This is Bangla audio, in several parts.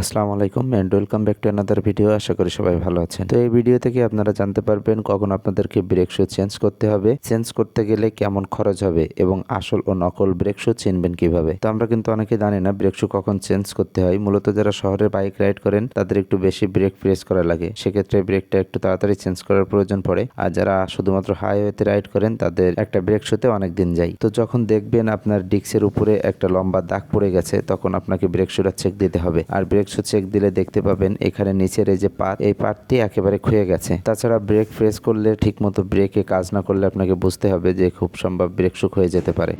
আসসালামু আলাইকুম and welcome back to another video আশা করি সবাই ভালো আছেন। তো এই ভিডিও থেকে আপনারা জানতে পারবেন কখন আপনাদেরকে ব্রেক শু চেঞ্জ করতে হবে। চেঞ্জ করতে গেলে কেমন খরচ হবে এবং আসল ও নকল ব্রেক শু চিনবেন কীভাবে। তো আমরা কিন্তু অনেকে জানি না ব্রেক শু কখন চেঞ্জ করতে হয়। মূলত যারা শহরে বাইক রাইড করেন, তাদের একটু বেশি ব্রেক প্রেস করা লাগে। সেক্ষেত্রে ব্রেকটা একটু তাড়াতাড়ি চেঞ্জ করার প্রয়োজন পড়ে। আর যারা শুধুমাত্র হাইওয়েতে রাইড করেন, তাদের একটা ব্রেক শুতে অনেক দিন যায়। তো যখন দেখবেন আপনার ডিক্সের উপরে একটা লম্বা দাগ পড়ে গেছে, তখন আপনাকে ব্রেক শুটা চেক দিতে হবে। আর ব্রেক শু চেক দিলে দেখতে পাবেন এখানে নিচের এই যে পাত, এই পাতটি একেবারে ক্ষয়ে গেছে। তাছাড়া ব্রেক প্রেস করলে ঠিকমতো ব্রেকে কাজ না করলে আপনাকে বুঝতে হবে যে খুব সম্ভব ব্রেক সুখ হয়ে যেতে পারে।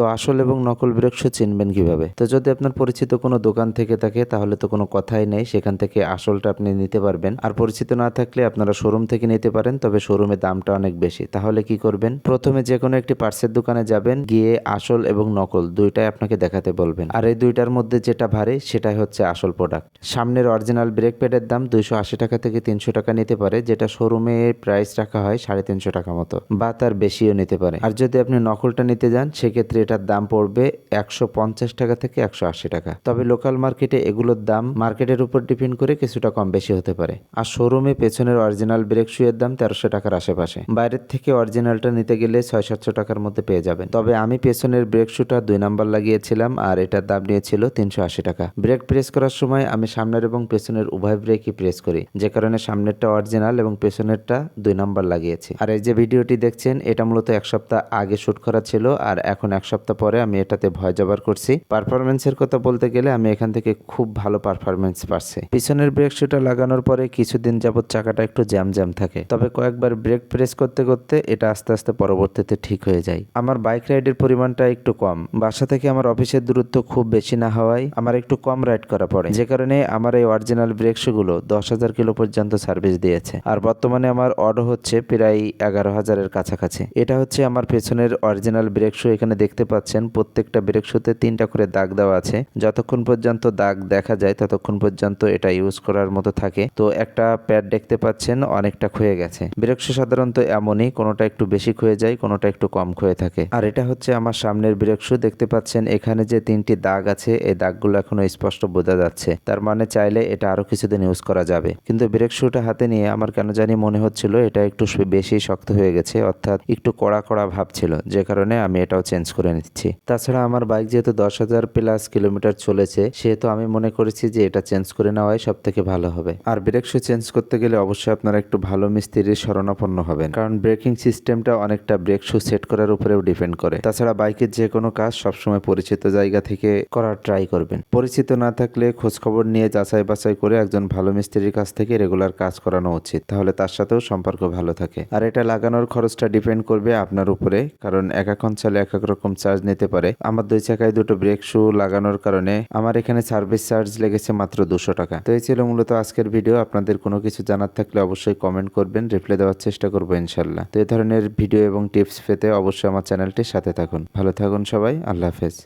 তো আসল এবং নকল ব্রেক শু চিনবেন কীভাবে? তো যদি আপনার পরিচিত কোনো দোকান থেকে থাকে, তাহলে তো কোনো কথাই নেই। সেখান থেকে আসলটা আপনি নিতে পারবেন। আর পরিচিত না থাকলে আপনারা শোরুম থেকে নিতে পারেন, তবে শোরুমে দামটা অনেক বেশি। তাহলে কি করবেন? প্রথমে যে কোনো একটি পার্সের দোকানে যাবেন, গিয়ে আসল এবং নকল দুইটাই আপনাকে দেখাতে বলবেন। আর এই দুইটার মধ্যে যেটা ভারী, সেটাই হচ্ছে আসল প্রোডাক্ট সামনের অরিজিনাল ব্রেক প্যাডের দাম দুইশো আশি টাকা থেকে তিনশো টাকা নিতে পারে, যেটা শোরুমে প্রাইস রাখা হয় সাড়ে তিনশো টাকা মতো, বা তার বেশিও নিতে পারে। আর যদি আপনি নকলটা নিতে যান, সেক্ষেত্রে এটার দাম পড়বে একশো পঞ্চাশ টাকা থেকে একশো আশি টাকা। তবে লোকাল মার্কেটে এগুলোর দাম মার্কেটের উপর ডিপেন্ড করে কিছুটা কম বেশি হতে পারে। আর শোরুমে পেছনের অরিজিনাল ব্রেক শুয়ের দাম তেরোশো টাকার আশেপাশে। বাইরের থেকে অরিজিনালটা নিতে গেলে ছয় সাতশো টাকার মধ্যে পেয়ে যাবেন। তবে আমি পেছনের ব্রেক শুটা দুই নাম্বার লাগিয়েছিলাম আর এটার দাম নিয়েছিল তিনশো আশি টাকা। ব্রেক প্রেস করার সময় আমি সামনের এবং পেছনের উভয় ব্রেকই প্রেস করি, যে কারণে সামনেরটা অরিজিনাল এবং পেছনেরটা দুই নাম্বার লাগিয়েছি। আর এই যে ভিডিওটি দেখছেন, এটা মূলত এক সপ্তাহ আগে শুট করা ছিল আর এখন এক সপ্তাহ পরে আমি এটাতে ভয় জবার করছি। পারফরমেন্সের কথা বলতে গেলে আমি এখান থেকে খুব ভালো পারফরমেন্স পাচ্ছি পিছনের ব্রেক শুটা লাগানোর পরে কিছুদিন যাবৎ চাকাটা একটু জ্যাম জ্যাম থাকে। তবে কয়েকবার ব্রেক প্রেস করতে করতে এটা আস্তে আস্তে পরবর্তীতে ঠিক হয়ে যায়। আমার বাইক রাইডের পরিমাণটা একটু কম। বাসা থেকে আমার অফিসের দূরত্ব খুব বেশি না হওয়ায় আমার একটু কম রাইড করা পড়ে। যে কারণে আমার এই অরিজিনাল ব্রেক শুগুলো দশ হাজার কিলো পর্যন্ত সার্ভিস দিয়েছে। আর বর্তমানে আমার অর্ডার হচ্ছে প্রায় এগারো হাজারের কাছাকাছি। এটা হচ্ছে আমার পেছনের অরিজিনাল ব্রেক শু এখানে দেখতে পাচ্ছেন, প্রত্যেকটা ব্রেক শুতে তিনটা করে দাগ দেওয়া আছে। যতক্ষণ পর্যন্ত দাগ দেখা যায়, ততক্ষণ পর্যন্ত এটা ইউজ করার মতো থাকে। তো একটা প্যাড দেখতে পাচ্ছেন, অনেকটা ক্ষয়ে গেছে। ব্রেক শু সাধারণত এমনই, কোনোটা একটু বেশি ক্ষয়ে যায়, কোনোটা একটু কম ক্ষয়ে থাকে। আর এটা হচ্ছে আমার সামনের ব্রেক শু দেখতে পাচ্ছেন, এখানে যে তিনটি দাগ আছে, এই দাগগুলো এখনও স্পষ্ট বোঝা যাচ্ছে। তার মানে চাইলে এটা আরও কিছুদিন ইউজ করা যাবে। কিন্তু ব্রেক শুটা হাতে নিয়ে আমার কেন জানি মনে হচ্ছিল, এটা একটু বেশি শক্ত হয়ে গেছে, অর্থাৎ একটু কড়া কড়া ভাব ছিল। যে কারণে আমি এটাও চেঞ্জ করে নিচ্ছি। তাছাড়া আমার বাইক যেহেতু দশ হাজার প্লাস কিলোমিটার চলেছে, সেহেতু আমি মনে করেছি যে এটা চেঞ্জ করে নেওয়াই সব থেকে ভালো হবে। আর ব্রেক শু চেঞ্জ করতে গেলে অবশ্যই আপনারা একটু ভালো মিস্ত্রির শরণাপন্ন হবেন। কারণ ব্রেকিং সিস্টেমটা অনেকটা ব্রেক শু সেট করার উপরেও ডিপেন্ড করে। তাছাড়া বাইকের যে কোনো কাজ সবসময় পরিচিত জায়গা থেকে করার ট্রাই করবেন। পরিচিত না থাকলে খোঁজখবর নিয়ে যাচাই বাছাই করে একজন ভালো মিস্ত্রির কাছ থেকে রেগুলার কাজ করানো উচিত। তাহলে তার সাথেও সম্পর্ক ভালো থাকে। আর এটা লাগানোর খরচটা ডিপেন্ড করবে আপনার উপরে। কারণ এক এক অঞ্চলে এক এক রকম চার্জ নিতে পারে। আমার দুই চাকায় দুটো ব্রেক শু লাগানোর কারণে আমার এখানে সার্ভিস চার্জ লেগেছে মাত্র দুশো টাকা। তো এই ছিল মূলত আজকের ভিডিও আপনাদের কোনো কিছু জানার থাকলে অবশ্যই কমেন্ট করবেন রিপ্লাই দেওয়ার চেষ্টা করব ইনশাল্লাহ তো এই ধরনের ভিডিও এবং টিপস পেতে অবশ্যই আমার চ্যানেলটির সাথে থাকুন। ভালো থাকুন সবাই, আল্লাহ হাফেজ।